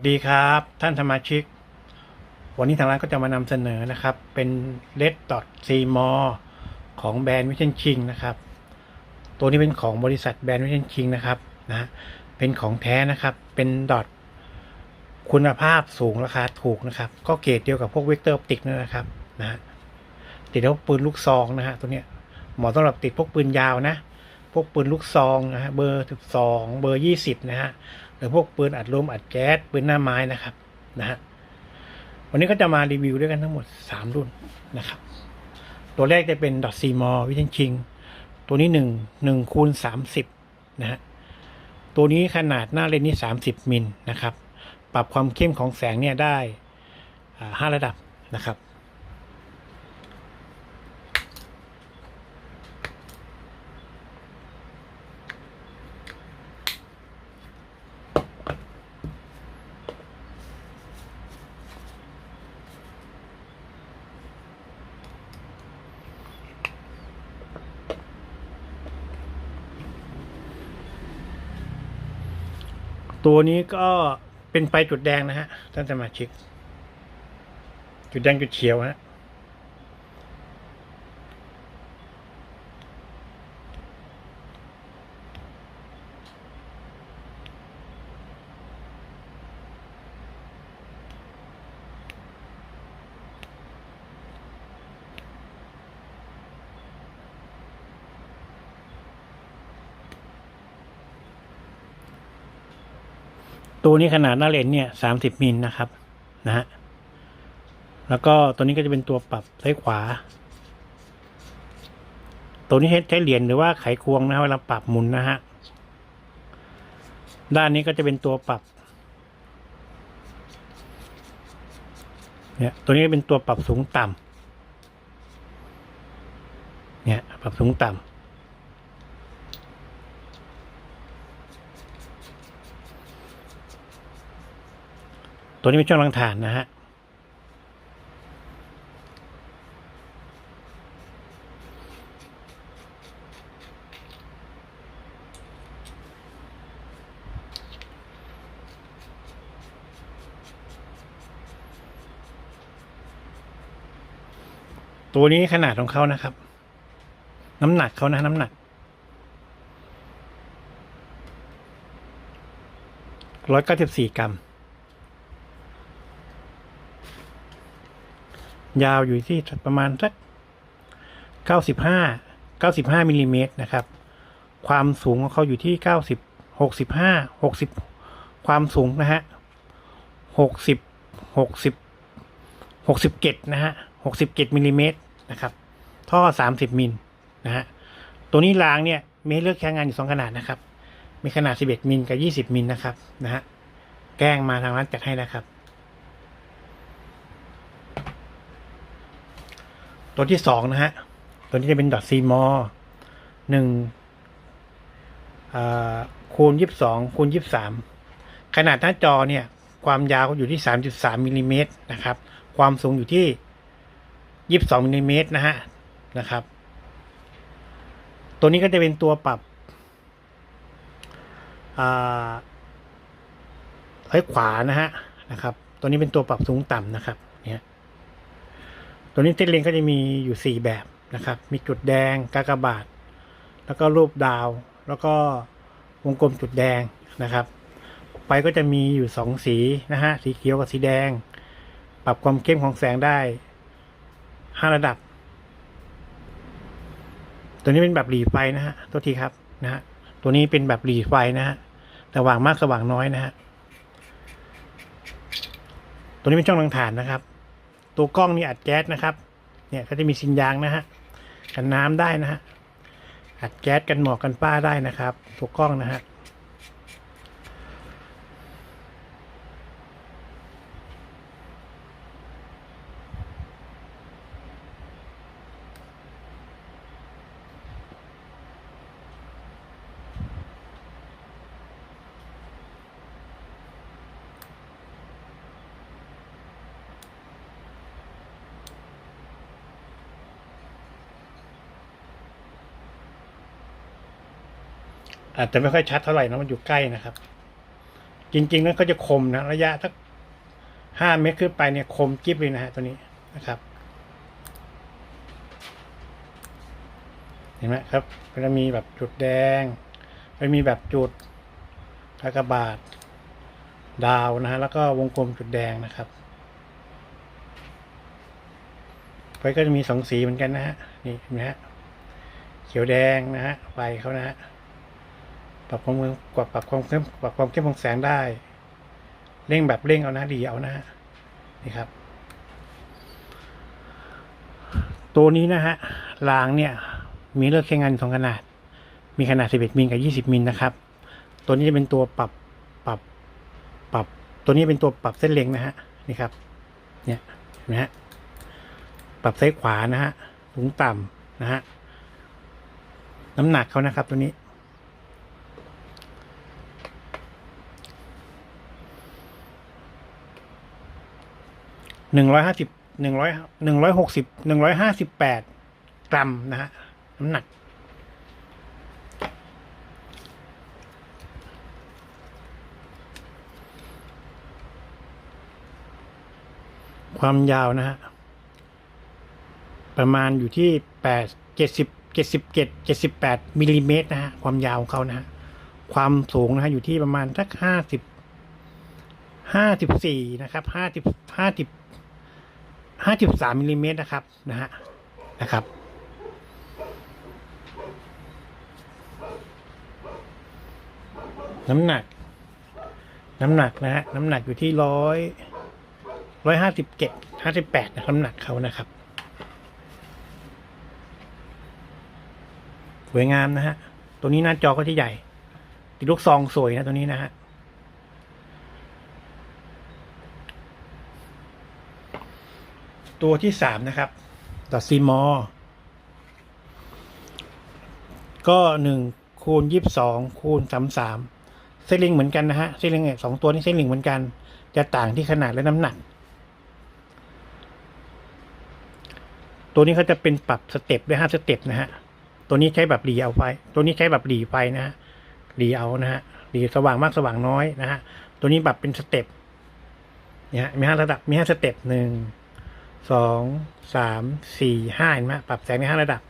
วัสดีครับท่านสมาชิก วันนี้ทางร้านก็จะมานำเสนอนะครับ เป็น Red Dot C m o ของแบรนด์วิเชนชิงนะครับ ตัวนี้เป็นของบริษัทแบรนด์วิเชนชิงนะครับนะเป็นของแท้นะครับ เป็นดอทคุณภาพสูงราคาถูกนะครับ ก็เกรดเดียวกับพวกเวกเตอร์ออปติกนั่นนะครับนะฮะติดแล้วปืนลูกซองนะฮะตัวเนี้ยเหมาะสำหรับติดพวกปืนยาวนะ พวกปืนลูกซองนะฮะเบอร์สิบสองเบอร์ยี่สิบนะฮะ หรือพวกปืนอัดลมอัดแก๊สปืนหน้าไม้นะครับนะฮะวันนี้ก็จะมารีวิวด้วยกันทั้งหมด 3 รุ่นนะครับ ตัวแรกจะเป็นดอทซีมอวิเทนชิงตัวนี้1 1คูณ30 นะฮะตัวนี้ขนาดหน้าเลนส์นี่30 มิลนะครับ ปรับความเข้มของแสงเนี่ยได้อ่าห้าระดับนะครับ ตัวนี้ก็เป็นไฟจุดแดงนะฮะท่านสมาชิก จุดแดงจุดเขียวฮะ ตัวนี้ขนาดหน้าเลนเนี่ยสามสิบมิลนะครับนะฮะแล้วก็ตัวนี้ก็จะเป็นตัวปรับซ้ายขวา ตัวนี้ใช้เหรียญหรือว่าไขควงนะฮะเวลาปรับหมุนนะฮะด้านนี้ก็จะเป็นตัวปรับเนี่ยตัวนี้เป็นตัวปรับสูงต่ำเนี่ยปรับสูงต่ำ ตัวนี้เป็นช่องลังฐานนะฮะตัวนี้ขนาดของเขานะครับ น้ำหนักเขานะน้ำหนักร้อยเก้าสิบสี่กรัม ยาวอยู่ที่ประมาณสักเก้าสิบห้าเก้าสิบห้ามิลลิเมตรนะครับ ความสูงของเขาอยู่ที่เก้าสิบหกสิบห้าหกสิบความสูงนะฮะหกสิบหกสิบหกสิบเกตนะฮะหกสิบเกตมิลลิเมตรนะครับ ท่อสามสิบมิลนะฮะ ตัวนี้รางเนี่ยมีเลือกใช้งานอยู่สองขนาดนะครับ มีขนาดสิบเอ็ดมิลกับยี่สิบมิลนะครับ นะฮะ แกล้งมาทางร้านจัดให้นะครับ ตัวที่สองนะฮะ ตัวนี้จะเป็นดอทซีมอหนึ่งคูณยี่สิบสองคูณยี่สิบสามขนาดหน้าจอเนี่ย ความยาวอยู่ที่สามจุดสามมิลลิเมตรนะครับ ความสูงอยู่ที่ยี่สิบสองมิลลิเมตรนะฮะนะครับ ตัวนี้ก็จะเป็นตัวปรับซ้ายขวานะฮะนะครับ ตัวนี้เป็นตัวปรับสูงต่ำนะครับ ตัวนี้เทเลนก็จะมีอยู่สี่แบบนะครับ มีจุดแดงกากบาท แล้วก็รูปดาว แล้วก็วงกลมจุดแดงนะครับไฟก็จะมีอยู่สองสีนะฮะ สีเขียวกับสีแดง ปรับความเข้มของแสงได้ห้าระดับ ตัวนี้เป็นแบบหลีไฟนะฮะ ตัวทีครับนะฮะ ตัวนี้เป็นแบบหลีไฟนะฮะสว่างมากสว่างน้อยนะฮะ ตัวนี้เป็นช่องลังฐานนะครับ ตัวกล้องนี่อัดแก๊สนะครับ เนี่ยก็จะมีซินยางนะฮะกันน้ำได้นะฮะอัดแก๊สกันหมอกกันป้าได้นะครับ ตัวกล้องนะฮะ อาจจะไม่ค่อยชัดเท่าไหร่นะมันอยู่ใกล้นะครับ จริงๆแล้วก็จะคมนะระยะสักห้าเมตรขึ้นไปเนี่ยคมกิ๊บเลยนะฮะตัวนี้นะครับ เห็นไหมครับมันจะมีแบบจุดแดงมันมีแบบจุดกากบาทดาวนะฮะแล้วก็วงกลมจุดแดงนะครับไฟก็จะมีสองสีเหมือนกันนะฮะนี่เห็นไหมฮะเขียวแดงนะฮะไฟเขานะฮะ ปรับความเร็วกว่าปรับความเข้มปรับความเข้มของแสงได้ เร่งแบบเร่งเอานะดีเอานะนี่ครับ ตัวนี้นะฮะรางเนี่ย มีเลือกใช้งานสองขนาด มีขนาด 11 มิลกับ 20 มิลนะครับ ตัวนี้จะเป็นตัวปรับปรับปรับ ตัวนี้เป็นตัวปรับเส้นเล็งนะฮะนี่ครับ เนี่ยนไหมฮะปรับซ้ายขวานะฮะสูงต่ำนะฮะน้ำหนักเขานะครับตัวนี้ หนึ่งร้อยห้าสิบหนึ่งร้อยหนึ่งร้อยหกสิบหนึ่งร้อยห้าสิบแปดกรัมนะฮะน้ำหนัก ความยาวนะฮะ ประมาณอยู่ที่แปดเจ็ดสิบเจ็ดสิบเจ็ดเจ็ดสิบแปดมิลลิเมตรนะฮะ ความยาวของเขานะฮะ ความสูงนะฮะ อยู่ที่ประมาณสักห้าสิบห้าสิบสี่นะครับห้าสิบห้าสิบ ห้าสิบสามมิลลิเมตรนะครับนะฮะนะครับ น้ำหนัก น้ำหนักนะฮะน้ำหนักอยู่ที่ร้อยร้อยห้าสิบเจ็ดห้าสิบแปดนะน้ำหนักเขานะครับ สวยงามนะฮะตัวนี้หน้าจอก็จะใหญ่ ติดลูกซองสวยนะตัวนี้นะฮะ ตัวที่สามนะครับดอทซีมอก็หนึ่งคูณยี่สิบสองคูณสามสามเส้นลิงเหมือนกันนะฮะเส้นลิงเนี่ยสองตัวนี้เส้นลิงเหมือนกัน จะต่างที่ขนาดและน้ำหนัก ตัวนี้เขาจะเป็นปรับสเต็ปได้ห้าสเต็ปนะฮะตัวนี้ใช้แบบหลีเอาไฟตัวนี้ใช้แบบหลีไฟนะฮะหลีเอานะฮะหลีสว่างมากสว่างน้อยนะฮะตัวนี้แบบเป็นสเต็ปเนี่ยมีห้าระดับมีห้าสเต็ปหนึ่ง สองสามสี่ห้าเห็นไหมปรับแสงในห้าระดับ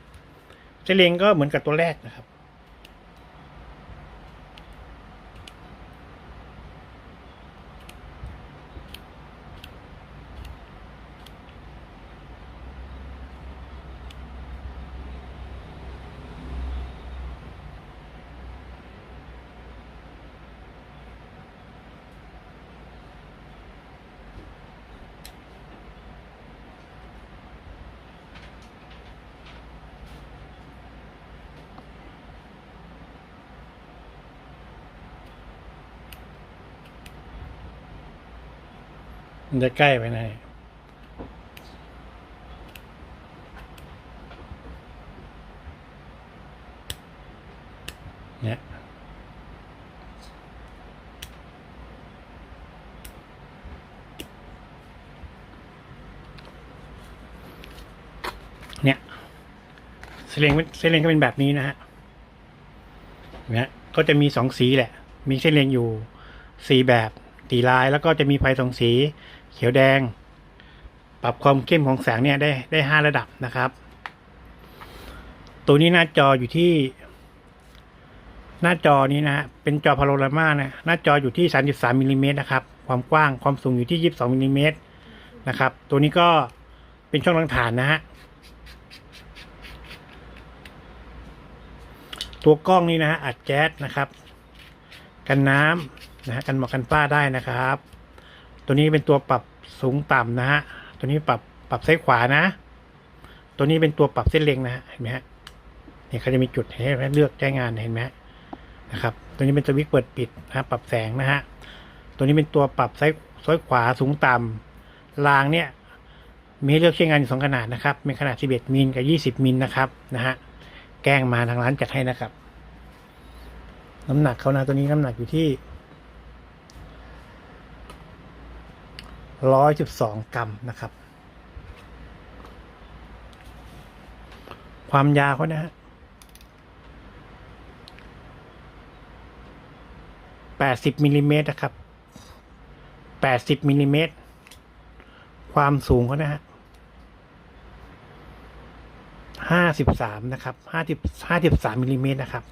เจเลงก็เหมือนกับตัวแรกนะครับ มันจะใกล้ไปไหนเนี่ยเนี่ยเซเลงเซเลงก็เป็นแบบนี้นะฮะเนี่ยก็จะมีสองสีแหละ มีเส้นเลงอยู่สีแบบสีลายแล้วก็จะมีไฟสองสี เขียวแดง ปรับความเข้มของแสงเนี่ยได้ได้ห้าระดับนะครับ ตัวนี้หน้าจออยู่ที่ หน้าจอนี้นะฮะเป็นจอพาโรรามานะหน้าจออยู่ที่ 33มิลลิเมตรนะครับ ความกว้างความสูงอยู่ที่ 22มิลลิเมตรนะครับ ตัวนี้ก็เป็นช่องลังฐานนะฮะตัวกล้องนี้นะฮะอัดแก๊สนะครับ กันน้ำนะฮะกันหมอกกันฝ้าได้นะครับ ตัวนี้เป็นตัวปรับสูงต่ำนะฮะ ตัวนี้ปรับปรับซ้ายขวานะ ตัวนี้เป็นตัวปรับเส้นเล็งนะฮะเห็นไหมฮะเนี่ยเขาจะมีจุดให้เลือกใช้งานเห็นไหมนะครับ ตัวนี้เป็นสวิตช์เปิดปิดนะปรับแสงนะฮะ ตัวนี้เป็นตัวปรับซ้ายซ้ายขวาสูงต่ำรางเนี่ย มีให้เลือกใช้งานอยู่สองขนาดนะครับเป็นขนาด 11 มิลกับ20มิลนะครับนะฮะ แกล้งมาทางร้านจัดให้นะครับ น้ำหนักเขานะตัวนี้น้ำหนักอยู่ที่ ร้อยสิบสองกรัมนะครับ ความยาวเขานะฮะแปดสิบมิลลิเมตรนะครับแปดสิบมิลลิเมตรความสูงเขานะฮะห้าสิบสามนะครับห้าสิบห้าสิบสามมิลลิเมตรนะครับ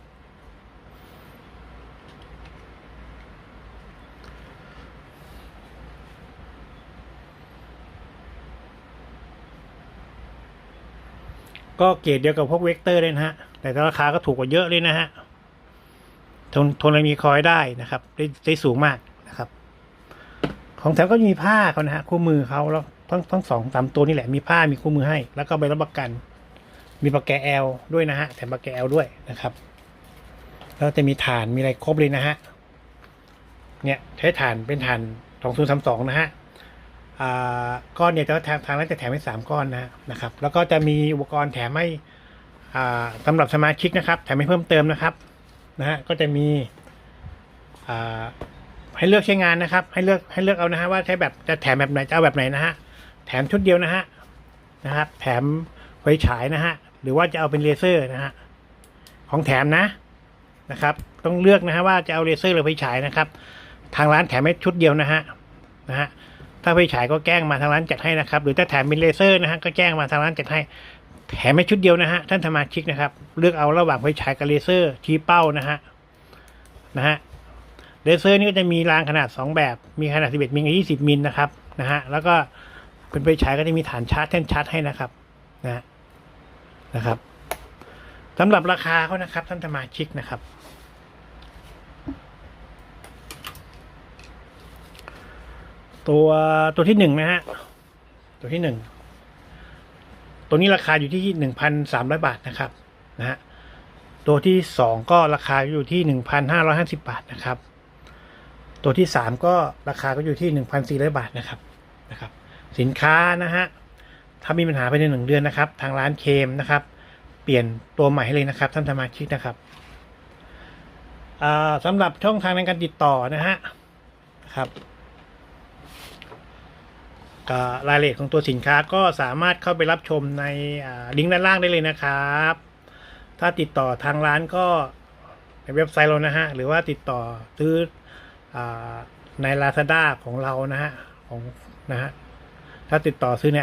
ก็เกรดเดียวกับพวกเวกเตอร์เลยนะฮะ แต่ราคาก็ถูกกว่าเยอะเลยนะฮะ ทนทนอะไรมีคอยได้นะครับ ได้ได้สูงมากนะครับ ของแถมก็มีผ้าเขานะฮะคู่มือเขาแล้วทั้งทั้งสองสามตัวนี่แหละมีผ้ามีคู่มือให้ แล้วก็ใบรับประกัน มีปากแกแอลด้วยนะฮะแถมปากแกแอลด้วยนะครับ แล้วจะมีฐานมีอะไรครบเลยนะฮะเนี่ยใช้ฐานเป็นฐานสองศูนย์สามสองนะฮะ ก้อนเนี่ยจะทางทางร้านจะแถมให้สามก้อนนะนะครับ แล้วก็จะมีอุปกรณ์แถมให้สำหรับสมาชิกนะครับแถมให้เพิ่มเติมนะครับนะฮะก็จะมีให้เลือกใช้งานนะครับ ให้เลือกให้เลือกเอานะฮะว่าใช้แบบจะแถมแบบไหนจะเอาแบบไหนนะฮะแถมชุดเดียวนะฮะนะครับ แถมไฟฉายนะฮะหรือว่าจะเอาเป็นเลเซอร์นะฮะของแถมนะนะครับ ต้องเลือกนะฮะว่าจะเอาเลเซอร์หรือไฟฉายนะครับ ทางร้านแถมให้ชุดเดียวนะฮะนะฮะ ถ้าไฟฉายก็แกล้งมาทางร้านจัดให้นะครับ หรือถ้าแถมเป็นเลเซอร์นะฮะก็แจ้งมาทางร้านจัดให้ แถมไม่ชุดเดียวนะฮะท่านสมาชิกนะครับ เลือกเอาระหว่างไฟฉายกับเลเซอร์ชี้เป้านะฮะนะฮะเลเซอร์นี่ก็จะมีรางขนาด 2 แบบ มีขนาด 11มิลกับ 20มิลนะครับนะฮะแล้วก็เป็นไฟฉายก็จะมีฐานชาร์จแท่นชาร์จให้นะครับนะฮะนะครับสำหรับราคาเขานะครับท่านสมาชิกนะครับ ตัวตัวที่หนึ่งนะฮะ ตัวที่หนึ่ง ตัวนี้ราคาอยู่ที่หนึ่งพันสามร้อยบาทนะครับ นะฮะ ตัวที่สองก็ราคาอยู่ที่หนึ่งพันห้าร้อยห้าสิบาทนะครับ ตัวที่สามก็ราคาก็อยู่ที่หนึ่งพันสี่ร้อยบาทนะครับ นะครับ สินค้านะฮะ ถ้ามีปัญหาภายในหนึ่งเดือนนะครับ ทางร้านเคมนะครับ เปลี่ยนตัวใหม่ให้เลยนะครับ ท่านสมาชิกนะครับอ่าสำหรับช่องทางในการติดต่อนะฮะครับ รายละเอียดของตัวสินค้าก็สามารถเข้าไปรับชมในลิงก์ด้านล่างได้เลยนะครับ ถ้าติดต่อทางร้านก็ในเว็บไซต์เรานะฮะ หรือว่าติดต่อซื้ออใน Lazada ของเรานะฮะของนะฮะ ถ้าติดต่อซื้อใน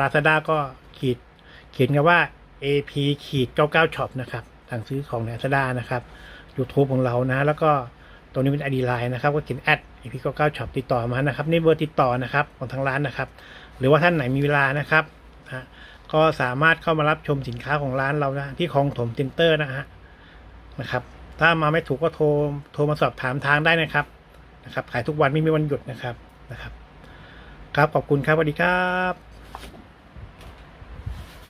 Lazada ก็ขีดเขียนกันว่า AP ขีด99 shop นะครับสั่งซื้อของใน Lazada นะครับ YouTube ของเรานะ แล้วก็ ตัวนี้เป็น ID Line นะครับ ก็เขียน at AP 99 shop ติดต่อมานะครับนี่เบอร์ติดต่อนะครับของทางร้านนะครับ หรือว่าท่านไหนมีเวลานะครับนะก็สามารถเข้ามารับชมสินค้าของร้านเรานะที่คลองถมเซ็นเตอร์นะฮะนะครับ ถ้ามาไม่ถูกก็โทรโทรมาสอบถามทางได้นะครับนะครับ ขายทุกวันไม่มีวันหยุดนะครับนะครับ ครับขอบคุณครับสวัสดีครับ